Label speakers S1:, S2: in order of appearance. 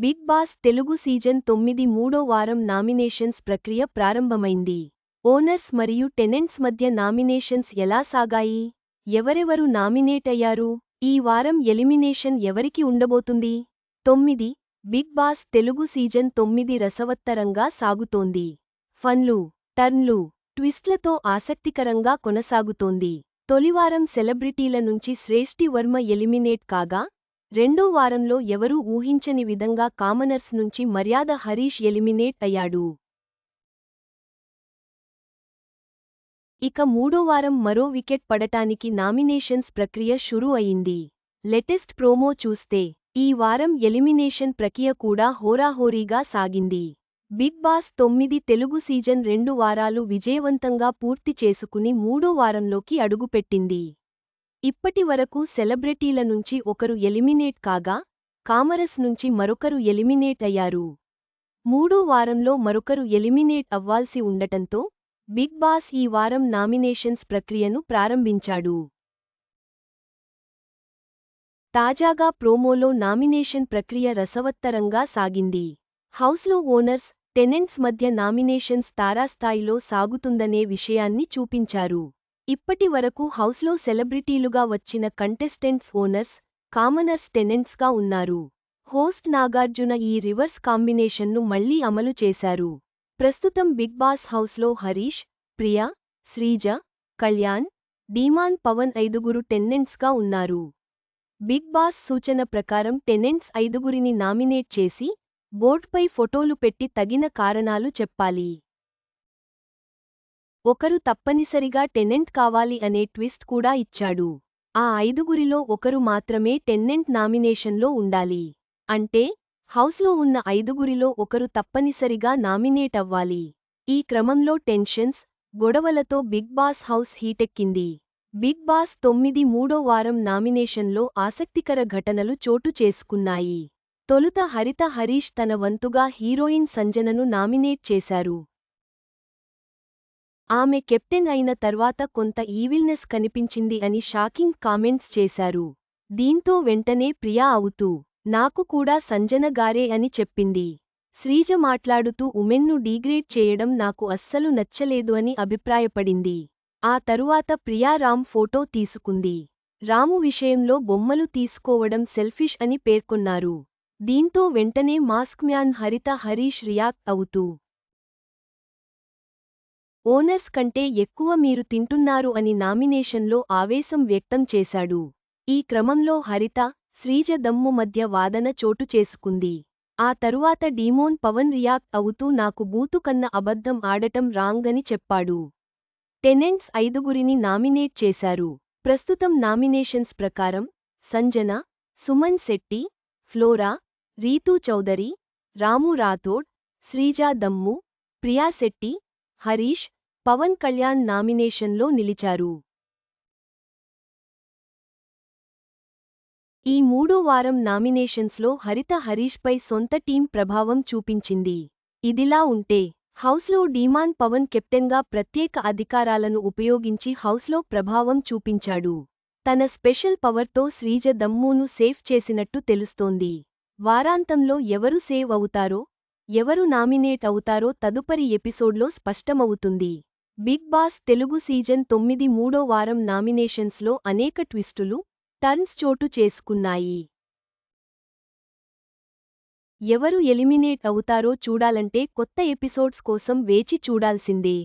S1: Big boss Telugu season తొమ్మిది మూడో వారం నామినేషన్స్ ప్రక్రియ ప్రారంభమైంది. ఓనర్స్ మరియు టెనెంట్స్ మధ్య నామినేషన్స్ ఎలా సాగాయి? ఎవరెవరు నామినేట్ అయ్యారు? ఈ వారం ఎలిమినేషన్ ఎవరికి ఉండబోతుంది? తొమ్మిది బిగ్ బాస్ తెలుగు సీజన్ తొమ్మిది రసవత్తరంగా సాగుతోంది. ఫన్లు టర్న్లు ట్విస్ట్లతో ఆసక్తికరంగా కొనసాగుతోంది. తొలివారం సెలబ్రిటీల నుంచి శ్రేష్ఠి వర్మ ఎలిమినేట్ కాగా రెండో వారంలో ఎవరూ ఊహించని విధంగా కామనర్స్ నుంచి మర్యాద హరీష్ ఎలిమినేట్ అయ్యాడు. ఇక మూడో వారం మరో వికెట్ పడటానికి నామినేషన్స్ ప్రక్రియ షురూ అయింది. లేటెస్ట్ ప్రోమో చూస్తే ఈ వారం ఎలిమినేషన్ ప్రక్రియ కూడా హోరాహోరీగా సాగింది. బిగ్ బాస్ తొమ్మిది తెలుగు సీజన్ రెండు వారాలు విజయవంతంగా పూర్తి చేసుకుని మూడో వారంలోకి అడుగుపెట్టింది. ఇప్పటి వరకు సెలబ్రిటీల నుంచి ఒకరు ఎలిమినేట్ కాగా కామరస్ నుంచి మరొకరు ఎలిమినేట్ అయ్యారు. మూడో వారంలో మరొకరు ఎలిమినేట్ అవ్వాల్సి ఉండటంతో బిగ్ బాస్ ఈ వారం నామినేషన్స్ ప్రక్రియను ప్రారంభించాడు. తాజాగా ప్రోమోలో నామినేషన్ ప్రక్రియ రసవత్తరంగా సాగింది. హౌస్లో ఓనర్స్ టెనెంట్స్ మధ్య నామినేషన్స్ తారాస్థాయిలో సాగుతుందనే విషయాన్ని చూపించారు. ఇప్పటి వరకు హౌస్లో సెలబ్రిటీలుగా వచ్చిన కంటెస్టెంట్స్ ఓనర్స్ కామనర్స్ టెనెంట్స్గా ఉన్నారు. హోస్ట్ నాగార్జున ఈ రివర్స్ కాంబినేషన్ను మళ్ళీ అమలు చేశారు. ప్రస్తుతం బిగ్ బాస్ హౌస్లో హరీష్ ప్రియా శ్రీజ కళ్యాణ్ డీమాన్ పవన్ ఐదుగురు టెన్నెంట్స్గా ఉన్నారు. బిగ్ బాస్ సూచన ప్రకారం టెనెంట్స్ ఐదుగురిని నామినేట్ చేసి బోర్డ్పై ఫోటోలు పెట్టి తగిన కారణాలు చెప్పాలి. ఒకరు తప్పనిసరిగా టెనెంట్ కావాలి అనే ట్విస్ట్ కూడా ఇచ్చాడు. ఆ ఐదుగురిలో ఒకరు మాత్రమే టెన్నెంట్ నామినేషన్లో ఉండాలి. అంటే హౌస్లో ఉన్న ఐదుగురిలో ఒకరు తప్పనిసరిగా నామినేట్ అవ్వాలి. ఈ క్రమంలో టెన్షన్స్ గొడవలతో బిగ్ బాస్ హౌస్ హీటెక్కింది. బిగ్ బాస్ తొమ్మిది మూడో వారం నామినేషన్లో ఆసక్తికర ఘటనలు చోటు చేసుకున్నాయి. తొలుత హరిత హరీష్ తన వంతుగా హీరోయిన్ సంజనను నామినేట్ చేశారు. ఆమె కెప్టెన్ అయిన తర్వాత కొంత ఈవిల్నెస్ కనిపించింది అని షాకింగ్ కామెంట్స్ చేశారు. దీంతో వెంటనే ప్రియా అవుతూ నాకు కూడా సంజన గారే అని చెప్పింది. శ్రీజ మాట్లాడుతూ ఉమెన్ను డీగ్రేడ్ చేయడం నాకు అస్సలు నచ్చలేదు అని అభిప్రాయపడింది. ఆ తరువాత ప్రియా రామ్ ఫోటో తీసుకుంది. రాము విషయంలో బొమ్మలు తీసుకోవడం సెల్ఫిష్ అని పేర్కొన్నారు. దీంతో వెంటనే mask man Haritha Harish react అవుతూ ఓనర్స్ కంటే ఎక్కువ మీరు తింటున్నారు అని నామినేషన్లో ఆవేశం వ్యక్తం చేశాడు. ఈ క్రమంలో హరిత శ్రీజ దమ్ము మధ్య వాదన చోటు చేసుకుంది. ఆ తరువాత డీమోన్ పవన్ రియాక్ట్ అవుతూ నాకు బూతు కన్న అబద్ధం ఆడటం రాంగ్ అని చెప్పాడు. టెనెంట్స్ ఐదుగురిని నామినేట్ చేశారు. ప్రస్తుతం నామినేషన్స్ ప్రకారం సంజన సుమన్ శెట్టి ఫ్లోరా రీతూ చౌదరి రాము రాథోడ్ శ్రీజా దమ్ము ప్రియా శెట్టి హరీష్ పవన్ కళ్యాణ్ నామినేషన్లో నిలిచారు. ఈ మూడో వారం నామినేషన్స్లో హరిత హరీష్పై సొంత టీం ప్రభావం చూపించింది. ఇదిలా ఉంటే హౌస్లో డీమాన్ పవన్ కెప్టెన్గా ప్రత్యేక అధికారాలను ఉపయోగించి హౌస్లో ప్రభావం చూపించాడు. తన స్పెషల్ పవర్తో శ్రీజ దమ్మూను సేఫ్ చేసినట్టు తెలుస్తోంది. వారాంతంలో ఎవరు సేవ్ అవుతారో ఎవరు నామినేట్ అవుతారో తదుపరి ఎపిసోడ్లో స్పష్టమవుతుంది. బిగ్ బాస్ తెలుగు సీజన్ తొమ్మిది మూడో వారం నామినేషన్స్లో అనేక ట్విస్టులు టర్న్స్ చోటు చేసుకున్నాయి. ఎవరు ఎలిమినేట్ అవుతారో చూడాలంటే కొత్త ఎపిసోడ్స్ కోసం వేచి చూడాల్సిందే.